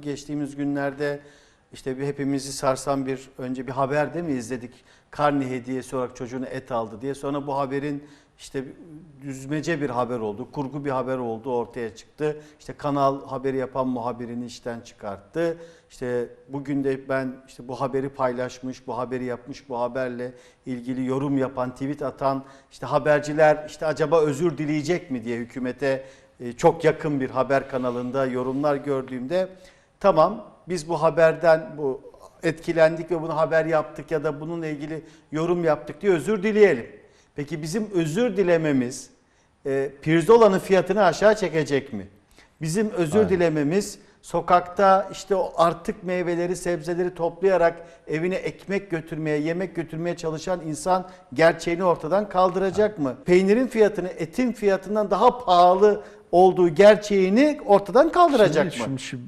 Geçtiğimiz günlerde işte bir hepimizi sarsan bir önce bir haber değil mi izledik? Karni hediyesi olarak çocuğuna et aldı diye. Sonra bu haberin işte düzmece bir haber oldu, kurgu bir haber oldu ortaya çıktı. İşte kanal haberi yapan muhabirini işten çıkarttı. İşte bugün de ben işte bu haberi paylaşmış, bu haberi yapmış, bu haberle ilgili yorum yapan, tweet atan işte haberciler işte acaba özür dileyecek mi diye hükümete e, çok yakın bir haber kanalında yorumlar gördüğümde tamam biz bu haberden bu etkilendik ve bunu haber yaptık ya da bununla ilgili yorum yaptık diye özür dileyelim. Peki bizim özür dilememiz e, pirzolanın fiyatını aşağı çekecek mi? Bizim özür Aynen. dilememiz sokakta işte o artık meyveleri, sebzeleri toplayarak evine ekmek götürmeye, yemek götürmeye çalışan insan gerçeğini ortadan kaldıracak mı? Peynirin fiyatını etin fiyatından daha pahalı olduğu gerçeğini ortadan kaldıracak Şimdi- mı? şimdi- şimdi